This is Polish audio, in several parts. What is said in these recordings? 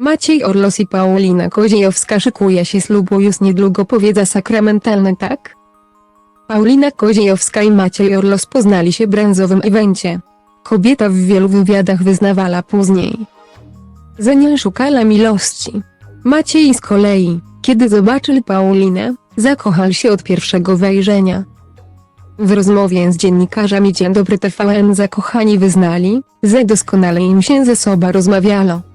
Maciej Orlos i Paulina Koziejowska szykuje się ślubu już niedługo powiedza sakramentalne tak? Paulina Koziejowska i Maciej Orlos poznali się w brędzowym evencie. Kobieta w wielu wywiadach wyznawała później. że nie szukała miłości. Maciej z kolei, kiedy zobaczył Paulinę, zakochał się od pierwszego wejrzenia. W rozmowie z dziennikarzami Dzień Dobry TVN zakochani wyznali, że doskonale im się ze sobą rozmawiało.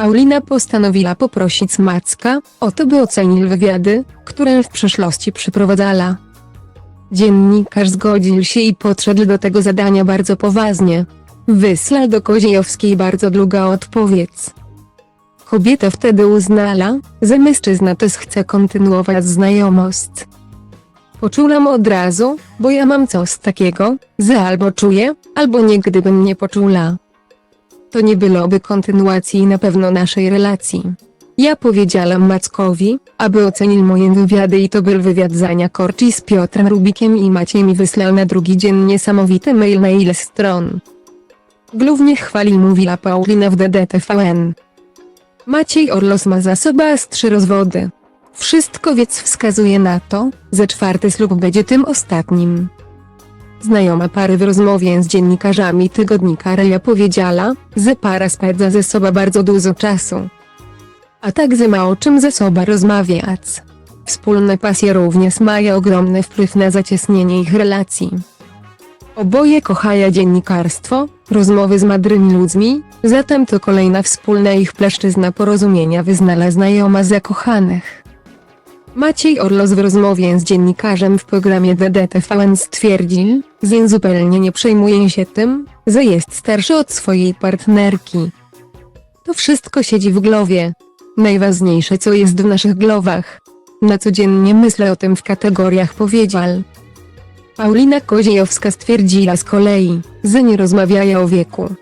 Paulina postanowiła poprosić Macka o to, by ocenił wywiady, które w przeszłości przeprowadzała. Dziennikarz zgodził się i podszedł do tego zadania bardzo poważnie. Wysłał do Koziejowskiej bardzo długa odpowiedź. Kobieta wtedy uznała, że mężczyzna też chce kontynuować znajomość. Poczułam od razu, bo ja mam coś takiego, że albo czuję, albo nie gdybym nie poczula. To nie byłoby kontynuacji na pewno naszej relacji. Ja powiedziałam Mackowi, aby ocenił moje wywiady i to był wywiad Zania Korci z Piotrem Rubikiem i Maciej mi wysłał na drugi dzień niesamowity mail na ile stron. Głównie chwali mówiła Paulina w DDTVN. Maciej Orlos ma za sobą trzy rozwody. Wszystko więc wskazuje na to, że czwarty ślub będzie tym ostatnim. Znajoma pary w rozmowie z dziennikarzami tygodnika Reja powiedziała, że para spędza ze sobą bardzo dużo czasu. A także ma o czym ze sobą rozmawiać. Wspólne pasje również mają ogromny wpływ na zacieśnienie ich relacji. Oboje kochają dziennikarstwo, rozmowy z madrymi ludźmi, zatem to kolejna wspólna ich płaszczyzna porozumienia wyznala znajoma zakochanych. Maciej Orlos w rozmowie z dziennikarzem w programie DDTVN stwierdził, że zupełnie nie przejmuje się tym, że jest starszy od swojej partnerki. To wszystko siedzi w głowie. Najważniejsze co jest w naszych głowach. Na codziennie myślę o tym w kategoriach powiedział. Paulina Koziejowska stwierdziła z kolei, że nie rozmawiają o wieku.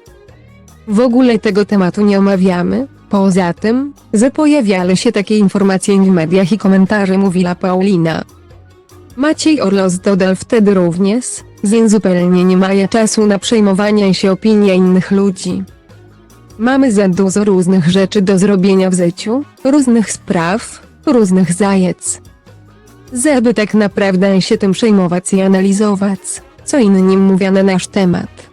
W ogóle tego tematu nie omawiamy, poza tym, że pojawiały się takie informacje w mediach i komentarze mówiła Paulina. Maciej Orlos dodał wtedy również, że zupełnie nie mają czasu na przejmowanie się opinii innych ludzi. Mamy za dużo różnych rzeczy do zrobienia w życiu, różnych spraw, różnych zajec. Żeby tak naprawdę się tym przejmować i analizować, co inni mówią na nasz temat.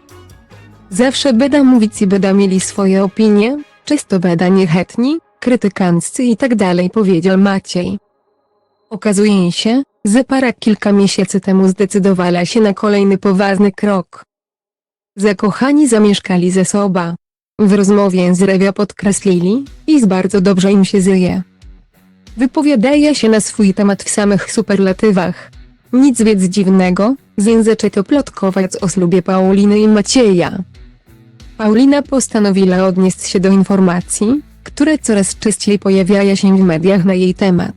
Zawsze będą mówić i będą mieli swoje opinie, często będą niechętni, krytykanccy i tak dalej powiedział Maciej. Okazuje się, że para kilka miesięcy temu zdecydowała się na kolejny poważny krok. Zakochani zamieszkali ze sobą. W rozmowie z Rewia podkreślili, iż bardzo dobrze im się żyje. Wypowiadają się na swój temat w samych superlatywach. Nic więc dziwnego, że zaczęto plotkować o ślubie Pauliny i Macieja. Paulina postanowiła odnieść się do informacji, które coraz częściej pojawiają się w mediach na jej temat.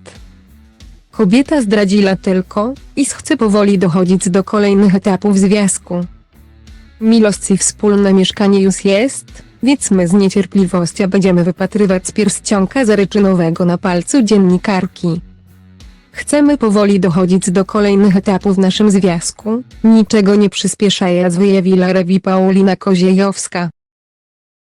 Kobieta zdradziła tylko, iż chce powoli dochodzić do kolejnych etapów związku. Miłość i wspólne mieszkanie już jest, więc my z niecierpliwością będziemy wypatrywać pierścionka zaryczynowego na palcu dziennikarki. Chcemy powoli dochodzić do kolejnych etapów w naszym związku, niczego nie przyspieszając wyjawiła Rewi Paulina Koziejowska.